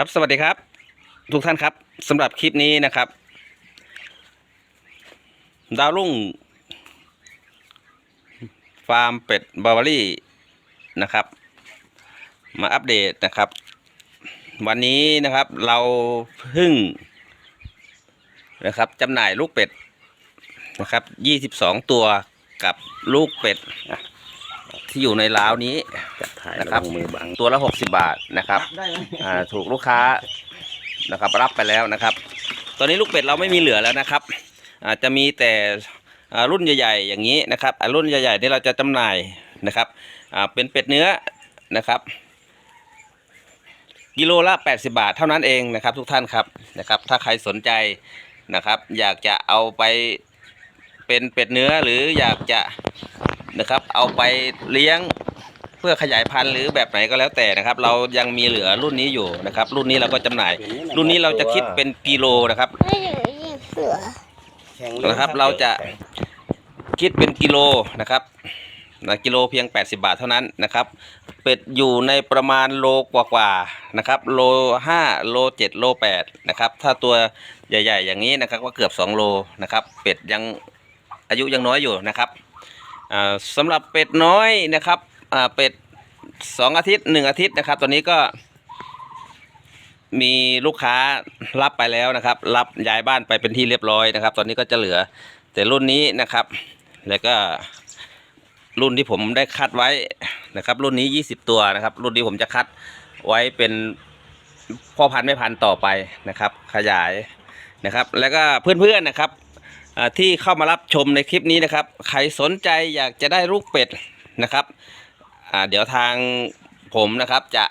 ครับสวัสดีครับ ทุกท่านครับสำหรับคลิปนี้นะครับ ดาวรุ่ง ฟาร์มเป็ดบาวารี่นะครับ มาอัปเดตนะครับ วันนี้นะครับเราเพึ่งนะครับจำหน่ายลูกเป็ดนะครับยี่สิบสองตัวกับลูกเป็ด ที่อยู่ในร้าวนี้จับถ่ายนะนะคครัรับบมือบังตัวละหกสิบาทนะครับอ่าถูกลูกค้านะครับ รับไปแล้วนะครับ ตอนนี้ลูกเป็ดเราไม่มีเหลือแล้วนะครับอาจจะมีแต่อ่ารุ่นใหญ่ๆอย่างนี้นะครับอ่ารุ่นใหญ่ๆที่เราจะจำหน่ายนะครับอ่าเป็นเป็ดเนื้อนะครับกิโลละ 80 บาทเท่านั้นเองนะครับ ทุกท่านครับนะครับ ถ้าใครสนใจนะครับ อยากจะเอาไปเป็นเป็ดเนื้อหรืออยากจะ นะครับ เอาไปเลี้ยงเพื่อขยายพันธุ์หรือแบบไหนก็แล้วแต่นะครับ เรายังมีเหลือรุ่นนี้อยู่นะครับ รุ่นนี้เราก็จำหน่าย รุ่นนี้เราจะคิดเป็นกิโลนะครับไม่อยู่ยิงเสือนะครับ เราจะคิดเป็นกิโลนะครับนะกิโลเพียง 80 บาทเท่านั้นนะครับ เป็ดอยู่ในประมาณโลกว่าๆนะครับ โล 5 โล 7 โล 8 นะครับ ถ้าตัวใหญ่ ๆ อย่างนี้นะครับก็เกือบ 2 โลนะครับ เป็ดยังอายุยังน้อยอยู่นะครับ สำหรับเป็ดน้อยนะครับเป็ด2องอาทิตย์1อาทิตย์นะครับ ตอนนี้ก็ มีลูกค้ารับไปแล้วนะครับ รับย้ายบ้านไปเป็นที่เรียบร้อยนะครับ ตอนนี้ก็จะเหลือแต่รุ่นนี้นะครับ แล้วก็รุ่นที่ผมได้คัดไว้นะครับ รุ่นนี้ 20 ตัวนะครับ รุ่นนี้ผมจะคัดไว้เป็นพ่อพันธุ์แม่พันธุ์ต่อไปนะครับ ขยายนะครับ แล้วก็เพื่อนๆนะครับ ที่เข้ามารับชมในคลิปนี้นะครับ ใครสนใจอยากจะได้ลูกเป็ดนะครับเดี๋ยวทางผมนะครับจะ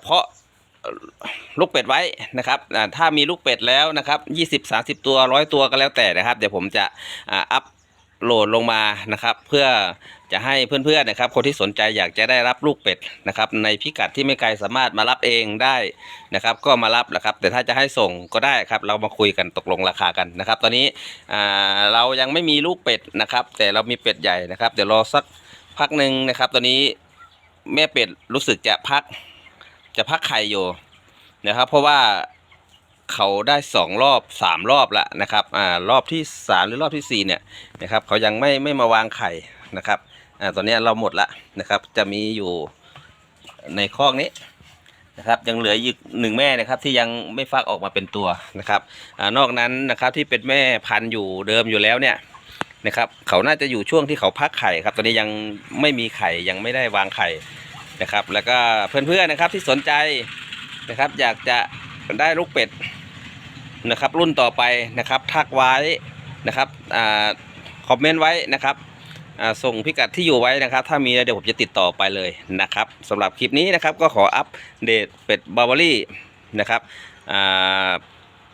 เพาะลูกเป็ดไว้นะครับถ้ามีลูกเป็ดแล้วนะครับยี่สิบสาสิบตัวร้อยตัวก็แล้วแต่นะครับ เดี๋ยวผมจะอัพ โหลดลงมานะครับ เพื่อจะให้เพื่อนๆนะครับ คนที่สนใจอยากจะได้รับลูกเป็ดนะครับ ในพิกัดที่ไม่ไกลสามารถมารับเองได้นะครับ ก็มารับนะครับ แต่ถ้าจะให้ส่งก็ได้ครับ เรามาคุยกันตกลงราคากันนะครับ ตอนนี้อ่าเรายังไม่มีลูกเป็ดนะครับ แต่เรามีเป็ดใหญ่นะครับ เดี๋ยวรอสักพักหนึ่งนะครับ ตอนนี้แม่เป็ดรู้สึกจะพักจะพักไข่อยู่นะครับ เพราะว่า เขาได้สองรอบสามรอบละนะครับอ่ารอบที่สามหรือรอบที่สี่เนี่ยนะครับเขายังไม่ไม่มาวางไข่นะครับอ่าตอนนี้เราหมดละนะครับ จะมีอยู่ในคอกนี้นะครับยังเหลืออีกหนึ่งแม่นะครับที่ยังไม่ฟักออกมาเป็นตัวนะครับอ่านอกนั้นนะครับที่เป็นแม่พันธุ์อยู่เดิมอยู่แล้วเนี่ยนะครับเขาน่าจะอยู่ช่วงที่เขาพักไข่ครับตอนนี้ยังไม่มีไข่ยังไม่ได้วางไข่นะครับ แล้วก็เพื่อนๆนะครับที่สนใจนะครับอยากจะได้ลูกเป็ด นะครับ รุ่นต่อไปนะครับ ทักไว้นะครับอ่าคอมเมนต์ไว้นะครับอ่าส่งพิกัดที่อยู่ไว้นะครับ ถ้ามีเดี๋ยวผมจะติดต่อไปเลยนะครับสำหรับคลิปนี้นะครับก็ขออัปเดตเป็ดบาวารี่นะครับอ่า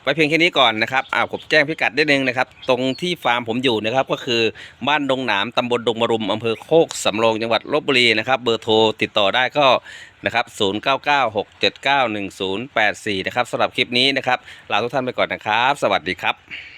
ไว้เพียงแค่นี้ก่อนนะครับอ่าผมแจ้งพิกัดนิดนึงนะครับ ตรงที่ฟาร์มผมอยู่นะครับ ก็คือบ้านดงหนามตำบลดงมรุมอำเภอโคกสำโรงจังหวัดลบบุรีนะครับ เบอร์โทรติดต่อได้ก็นะครับ0996791084 นะครับสำหรับคลิปนี้นะครับ ลาทุกท่านไปก่อนนะครับ สวัสดีครับ